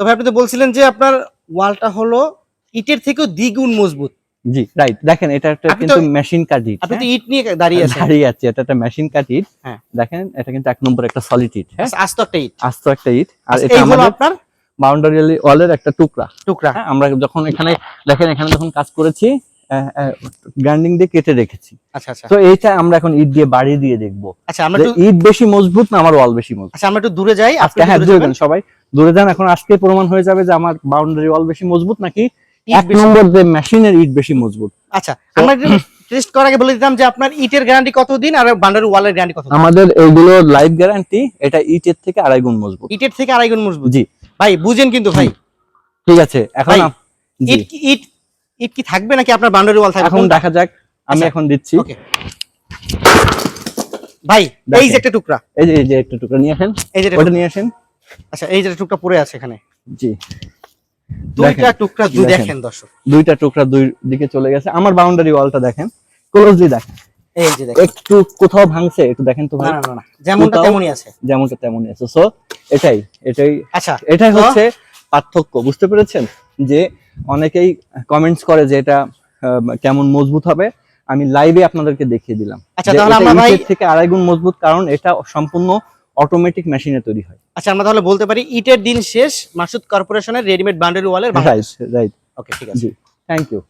তবে আপনি তো বলছিলেন যে আপনার ওয়ালটা হলো ইটের থেকেও দ্বিগুণ মজবুত। জি রাইট দেখেন এটা একটা কিন্তু মেশিন কাট ইট আপনি তো ইট নিয়ে দাঁড়িয়ে আছেন। দাঁড়িয়ে আছে এটা একটা মেশিন কাট ইট। হ্যাঁ। দেখেন এটা কিন্তু এক নম্বর একটা সলিড ইট হ্যাঁ? আচ্ছা, আস্ত একটা ইট। আস্ত একটা ইট। আর আচ্ছা, এটা হলো আমাদের আপনার? বাউন্ডারি ওয়ালের একটা টুকরা। টুকরা। হ্যাঁ আমরা যখন এখানে দেখেন এখানে যখন কাজ করেছি গ্রাইন্ডিং দিয়ে কেটে রেখেছি। আচ্ছা আচ্ছা। তো এইটা আমরা এখন ইট দিয়ে বাড়ি দিয়ে দেখব। আচ্ছা আমরা ইট বেশি মজবুত না আমার ওয়াল বেশি মজবুত? আচ্ছা আমরা একটু দূরে যাই আপনি আজকে হ্যাঁ সবাই। দূরে যান এখন আজকে প্রমাণ হয়ে যাবে যে আমার বাউন্ডারি ওয়াল বেশি মজবুত নাকি এক নম্বর যে মেশিনের ইট বেশি মজবুত। আচ্ছা আমরা টেস্ট করার আগে বলে দিতাম যে আপনার ইটের গ্যারান্টি কতদিন আর বাউন্ডারি ওয়ালের গ্যারান্টি কতদিন? আমাদের এইগুলো লাইফ গ্যারান্টি এটা ইটের থেকে আড়াই গুণ মজবুত। ইটের থেকে আড়াই গুণ মজবুত? জি। ভাই বুঝেন কিন্তু ভাই। ঠিক আছে এখন ইট কি ইট ইট কি থাকবে নাকি আপনার বাউন্ডারি ওয়াল থাকবে? এখন দেখা যাক আমি আচ্ছা, এখন দিচ্ছি। ভাই এই যে একটা টুকরা। এই যে এই যে একটা টুকরা নিয়ে আসেন এই যে ওটা নিয়ে আসেন। আচ্ছা এই যে টুকরা পড়ে আছে এখানে। জি। দুইটা টুকরা দুই দেখেন। দর্শক। দুইটা টুকরা দুই দিকে চলে গেছে। আমার বাউন্ডারি ওয়ালটা দেখেন ক্লোজলি দেখেন। এই যে দেখেন। একটু কোথাও ভাঙছে একটু দেখেন তো না ভাই না না, যেমনটা তেমনই আছে। যেমনটা তেমনই আছে। সো এটাই এটাই আচ্ছা এটাই হচ্ছে পার্থক্য। বুঝতে পেরেছেন? যে অনেকেই কমেন্টস করে যে এটা কেমন মজবুত হবে। আমি লাইভে আপনাদেরকে দেখিয়ে দিলাম। আচ্ছা, তাহলে আমরা ভাই- থেকে আড়াই গুণ মজবুত কারণ এটা সম্পূর্ণ অটোমেটিক মেশিনে তৈরি হয়। আচ্ছা আমরা তাহলে বলতে পারি ইটের দিন শেষ মাসুদ কর্পোরেশনের রেডিমেড বান্ডেল ওয়ালের রাইট রাইট ওকে ঠিক আছে। Thank you